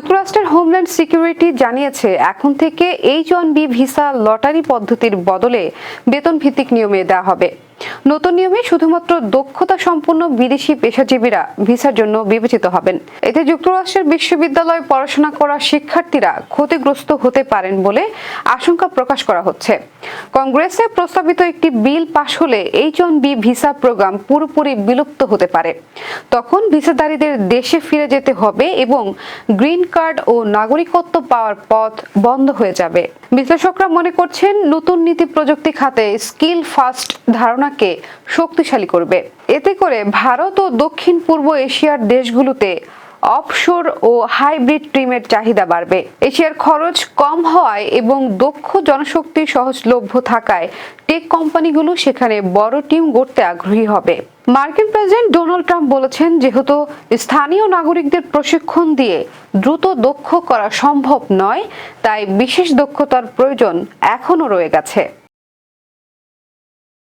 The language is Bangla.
যুক্তরাষ্ট্রের হোমল্যান্ড সিকিউরিটি জানিয়েছে, এখন থেকে H one B visa lottery পদ্ধতির বদলে বেতন ভিত্তিক নিয়মে দেওয়া হবে। নতুন নিয়মে শুধুমাত্র দক্ষতা সম্পন্ন বিদেশি পেশাজীবীরা ভিসার জন্য বিবেচিত হবেন। এতে যুক্তরাষ্ট্রের বিশ্ববিদ্যালয়ে পড়াশোনা করা শিক্ষার্থীরা ক্ষতিগ্রস্ত হতে পারেন বলে আশঙ্কা প্রকাশ করা হচ্ছে। কংগ্রেসে প্রস্তাবিত একটি বিল পাশ হলে H one B visa program পুরোপুরি বিলুপ্ত হতে পারে। তখন ভিসাধারীদের দেশে ফিরে যেতে হবে এবং গ্রিন কার্ড ও নাগরিকত্ব পাওয়ার পথ বন্ধ হয়ে যাবে। বিশ্লেষকরা মনে করছেন নতুন নীতি প্রযুক্তি খাতে স্কিল ফাস্ট ধারণাকে শক্তিশালী করবে। এতে করে ভারত ও দক্ষিণ পূর্ব এশিয়ার দেশগুলোতে অফশোর ও হাইব্রিড টিমের চাহিদা বাড়বে। এশিয়ার খরচ কম হওয়ায় এবং দক্ষ জনশক্তি সহজলভ্য থাকায় টেক কোম্পানিগুলো সেখানে বড় টিম গড়তে আগ্রহী হবে। মার্কিন প্রেসিডেন্ট ডোনাল্ড ট্রাম্প বলেছেন, যেহেতু স্থানীয় নাগরিকদের প্রশিক্ষণ দিয়ে দ্রুত দক্ষ করা সম্ভব নয়, তাই বিশেষ দক্ষতার প্রয়োজন এখনও রয়ে গেছে।